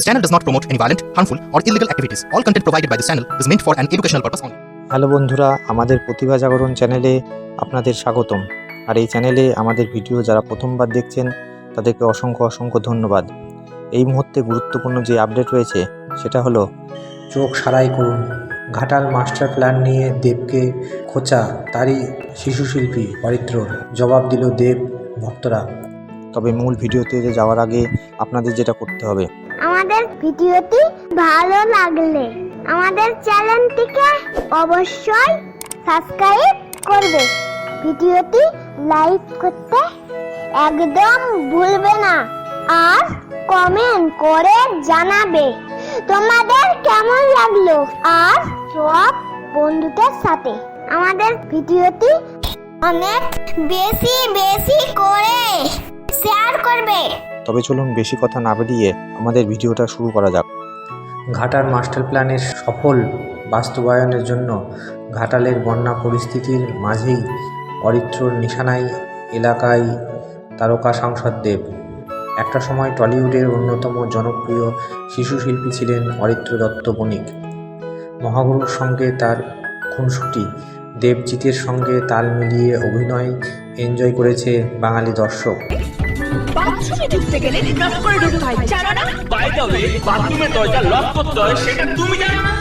This channel does not promote any violent, harmful, or illegal activities. All content provided by this channel is meant for an educational purpose only. Hello বন্ধুরা আমাদের প্রতিভা জাগরণ চ্যানেলে আপনাদের স্বাগতম। আর এই চ্যানেলে আমাদের ভিডিও যারা প্রথমবার দেখছেন তাদেরকে অসংখ্য অসংখ্য ধন্যবাদ। এই মুহূর্তে গুরুত্বপূর্ণ যে আপডেট রয়েছে সেটা হলো চোখ সারাই করুন। ঘাটাল মাস্টার প্ল্যান নিয়ে দেবকে খোঁচা তারই শিশু শিল্পী অরিত্রর জবাব দিল দেব ভক্তরা। তবে মূল ভিডিওতে যাওয়ার আগে আপনাদের যেটা করতে হবে আমাদের ভিডিওটি ভালো লাগলে আমাদের চ্যানেলটিকে অবশ্যই সাবস্ক্রাইব করবে। ভিডিওটি লাইক করতে একদম ভুলবে না আর কমেন্ট করে জানাবে তোমাদের কেমন লাগল আর সব বন্ধুদের সাথে। আমাদের ভিডিওটি অনেক বেশি বেশি করে তবে চলুন বেশি কথা না বেরিয়ে আমাদের ভিডিওটা শুরু করা যাক। ঘাটাল মাস্টার প্ল্যানের সফল বাস্তবায়নের জন্য ঘাটালের বন্যা পরিস্থিতির মাঝেই অরিত্রর নিশানায় এলাকায় তারকা সাংসদ দেব। একটা সময় টলিউডের অন্যতম জনপ্রিয় শিশু শিল্পী ছিলেন অরিত্র দত্ত বণিক। মহাগুরুর সঙ্গে তার খুনসুটি, দেবজিতের সঙ্গে তাল মিলিয়ে অভিনয়, এনজয় করেছে বাঙালি দর্শক। ঢুকতে গেলে নক করে ঢুকতে হয় জানো না? বাই দ্য ওয়ে বাথরুমের দরজা লক করতে হয় সেটা তুমি জানো না?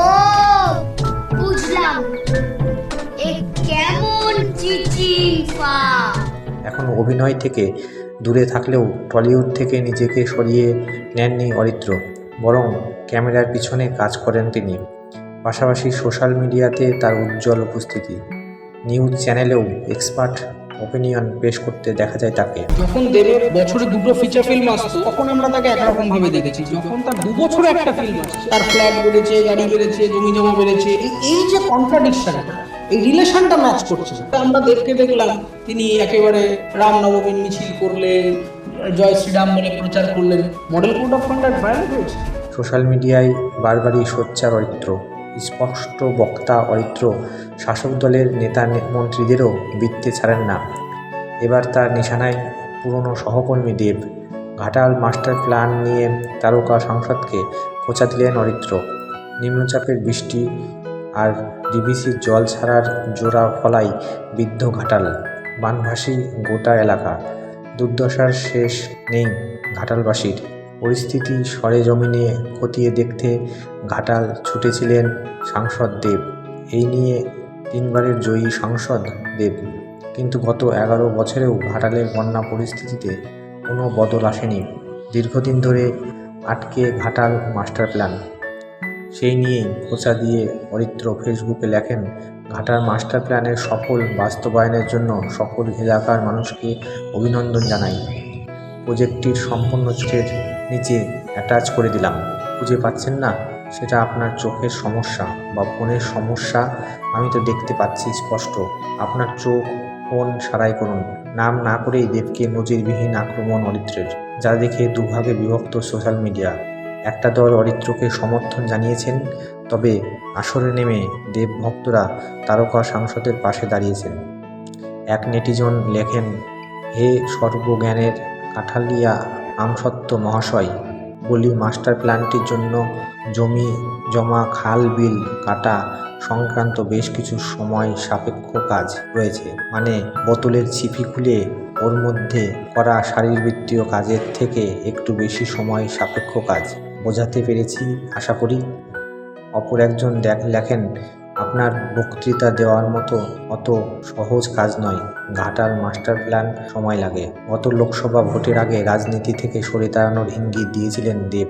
ও বুঝলাম। এ কেমন এখন অভিনয় থেকে দূরে থাকলেও টলিউড থেকে নিজেকে সরিয়ে নেননি অরিত্র বরং ক্যামেরার পিছনে কাজ করেন তিনি। পাশাপাশি সোশ্যাল মিডিয়াতে তার উজ্জ্বল উপস্থিতি। নিউজ চ্যানেলেও এক্সপার্ট ওপিনিয়ন পেশ করতে দেখা যায় তাকে। যখন দেবের বছরে দুটো ফিচার ফিল্ম আসতো তখন আমরা তাকে একরকম ভাবে দেখেছি। যখন তার দু বছরে একটা ফিল্ম আসছে তার ফ্ল্যাট বেড়েছে গাড়ি বেড়েছে জমি জমা বেড়েছে এই- যে কন্ট্রাডিকশন এই রিলেশনটা ম্যাচ করছে। আমরা দেখতে দেখলাম তিনি একেবারে রামনবমীর মিছিল করলেন জয় শ্রীরাম বলে প্রচার করলেন। Model code of conduct violate হয়েছে। সোশ্যাল মিডিয়ায় বারবারই সোচ্চার অরিত্র। স্পষ্ট বক্তা অরিত্র শাসক দলের নেতা মন্ত্রীদেরও বৃত্তে ছাড়েন না। এবার তার নিশানায় পুরনো সহকর্মী দেব, ঘাটাল মাস্টার প্ল্যান নিয়ে তারকা সংসদকে খোঁচা দিলেন অরিত্র। নিম্নচাপের বৃষ্টি আর ডিবিসির জল ছাড়ার জোড়া ফলাই বিদ্ধ ঘাটাল, বানভাসী গোটা এলাকা। দুর্দশার শেষ নেই ঘাটালবাসীর। পরিস্থিতি সরেজমিনে খতিয়ে দেখতে ঘাটাল ছুটেছিলেন সাংসদ দেব। এই নিয়ে তিনবারের জয়ী সাংসদ দেব। কিন্তু গত এগারো বছরেও ঘাটালের বন্যা পরিস্থিতিতে কোনো বদল আসেনি। দীর্ঘদিন ধরে আটকে ঘাটাল মাস্টার প্ল্যান। সেই নিয়েই খোঁচা দিয়ে অরিত্র ফেসবুকে লেখেন ঘাটার মাস্টার প্ল্যানের সফল বাস্তবায়নের জন্য সকল এলাকার মানুষকে অভিনন্দন জানাই। প্রজেক্টটির সম্পূর্ণ চোখের নিচে অ্যাটাচ করে দিলাম। খুঁজে পাচ্ছেন না সেটা আপনার চোখের সমস্যা বা ফোনের সমস্যা, আমি তো দেখতে পাচ্ছি স্পষ্ট। আপনার চোখ ফোন সারাই করুন। নাম না করেই দেবকে নজিরবিহীন আক্রমণ অরিত্রের, যা দেখে দুভাগে বিভক্ত সোশ্যাল মিডিয়া। একটা দল অরিত্রকে সমর্থন জানিয়েছেন, তবে আসরে নেমে দেব ভক্তরা তারকা সাংসদের পাশে দাঁড়িয়েছেন। এক নেটিজন লেখেন, হে সর্বজ্ঞানের কাঠালিয়া আমসত্ত্ব মহাশয় বলি, মাস্টার প্ল্যানটির জন্য জমি, জমা, খাল, বিল, কাটা সংক্রান্ত বেশ কিছু সময় সাপেক্ষ কাজ রয়েছে। মানে বোতলের ছিপি খুলে ওর মধ্যে করা শারীরবৃত্তীয় কাজের থেকে একটু বেশি সময় সাপেক্ষ কাজ। বোঝাতে পেরেছি, আশা করি? অপর একজন দেখ- লেখেন আপনার বক্তৃতা দেওয়ার মতো অত সহজ কাজ নয়। ঘাটাল মাস্টার প্ল্যান সময় লাগে। গত লোকসভা ভোটের আগে রাজনীতি থেকে সরে দাঁড়ানোর ইঙ্গিত দিয়েছিলেন দেব।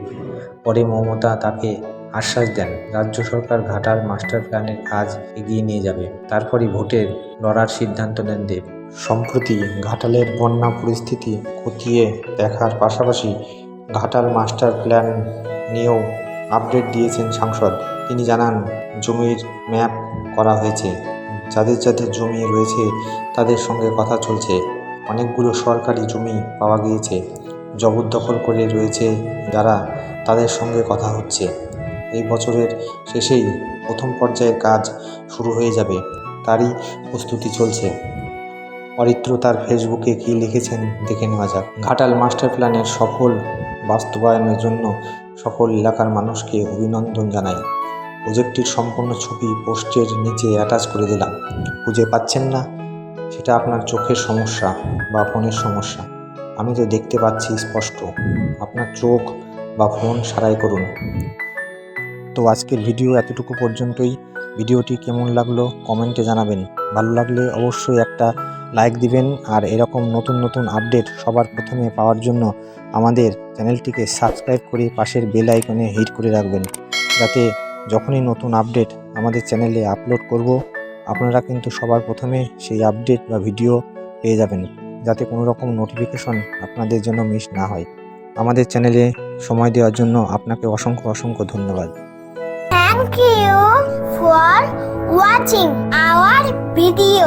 পরে মমতা তাকে আশ্বাস দেন, রাজ্য সরকার ঘাটাল মাস্টার প্ল্যানের কাজ এগিয়ে নিয়ে যাবে। তারপরই ভোটের লড়ার সিদ্ধান্ত নেন দেব। সম্প্রতি ঘাটালের বন্যা পরিস্থিতি খতিয়ে দেখার পাশাপাশি ঘাটাল মাস্টার প্ল্যান নিয়েও আপডেট দিয়েছেন সাংসদ। তিনি জানান, জমির ম্যাপ করা হয়েছে। যাদের যাদের জমি রয়েছে, তাদের সঙ্গে কথা চলছে। অনেকগুলো সরকারি জমি পাওয়া গিয়েছে। জবরদখল করে রয়েছে যারা, তাদের সঙ্গে কথা হচ্ছে। এই বছরের শেষেই প্রথম পর্যায়ের কাজ শুরু হয়ে যাবে, তারই প্রস্তুতি চলছে। অরিত্র তার ফেসবুকে কী লিখেছেন দেখে নেওয়া যাক। ঘাটাল মাস্টার প্ল্যানের সফল বাস্তবায়নের জন্য সকল এলাকার মানুষকে অভিনন্দন জানাই। প্রজেক্টটির সম্পূর্ণ ছবি পোস্টের নিচে অ্যাটাচ করে দিলাম। খুঁজে পাচ্ছেন না? সেটা আপনার চোখের সমস্যা বা ফোনের সমস্যা। আমি তো দেখতে পাচ্ছি স্পষ্ট। আপনার চোখ বা ফোন সারাই করুন। তো আজকের ভিডিও এতটুকু পর্যন্তই। ভিডিওটি কেমন লাগল কমেন্টে জানাবেন। ভালো লাগলে অবশ্যই একটা লাইক দিবেন আর এরকম নতুন নতুন আপডেট সবার প্রথমে পাওয়ার জন্য আমাদের চ্যানেলটিকে সাবস্ক্রাইব করে পাশের বেল আইকনে হিট করে রাখবেন। যাতে যখনই নতুন আপডেট আমাদের চ্যানেলে আপলোড করব, আপনারা কিন্তু সবার প্রথমে সেই আপডেট বা ভিডিও পেয়ে যাবেন, যাতে কোনো রকম নোটিফিকেশন আপনাদের জন্য মিস না হয়। আমাদের চ্যানেলে সময় দেওয়ার জন্য আপনাকে অসংখ্য অসংখ্য ধন্যবাদ। Thank you for watching our video.